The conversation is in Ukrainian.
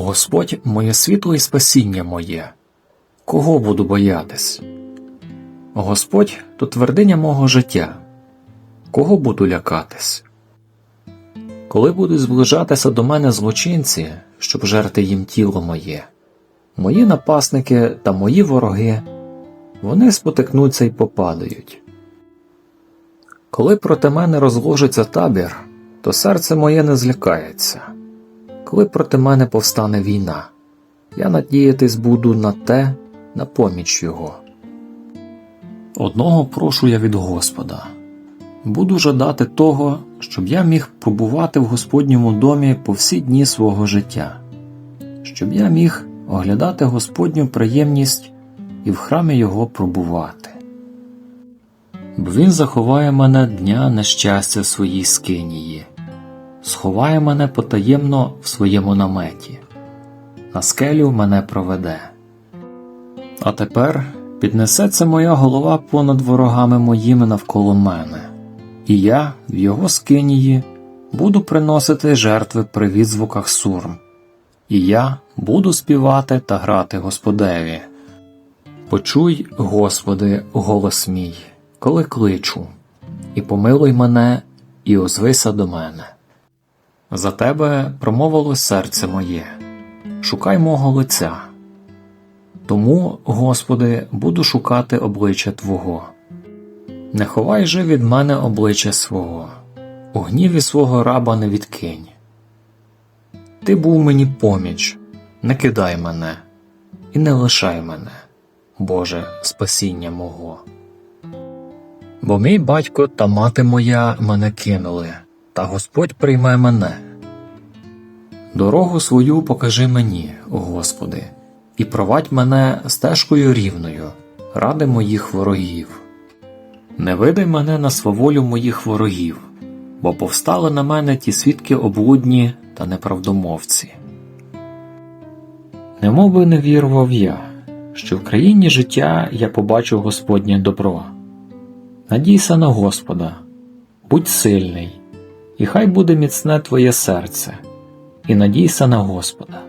Господь моє світло і спасіння моє. Кого буду боятись? Господь то твердиня мого життя. Кого буду лякатись? Коли будуть зближатися до мене злочинці, щоб жерти їм тіло моє, мої напасники та мої вороги, вони спотикнуться й попадають. Коли проти мене розложиться табір, то серце моє не злякається. Коли проти мене повстане війна, я надіятись буду на те, на поміч його. Одного прошу я від Господа буду жадати того, щоб я міг побувати в Господньому домі по всі дні свого життя, щоб я міг оглядати Господню приємність і в храмі Його пробувати. Бо Він заховає мене дня нещастя своїй скинії, сховає мене потаємно в своєму наметі, на скелю мене проведе. А тепер піднесеться моя голова понад ворогами моїми навколо мене, і я в його скинії буду приносити жертви при відзвуках сурм, і я буду співати та грати Господеві. Почуй, Господи, голос мій, коли кличу, і помилуй мене, і озвися до мене. За тебе промовило серце моє, шукай мого лиця. Тому, Господи, буду шукати обличчя Твого. Не ховай же від мене обличчя свого, у гніві свого раба не відкинь. Ти був мені поміч, не кидай мене і не лишай мене, Боже, спасіння мого. Бо мій батько та мати моя мене кинули, та Господь прийме мене. Дорогу свою покажи мені, Господи, і провадь мене стежкою рівною, ради моїх ворогів. Не видай мене на сваволю моїх ворогів, бо повстали на мене ті свідки облудні та неправдомовці. Немов би не вірував я, що в країні життя я побачу Господнє добро. Надійся на Господа, будь сильний, і хай буде міцне твоє серце, і надійся на Господа.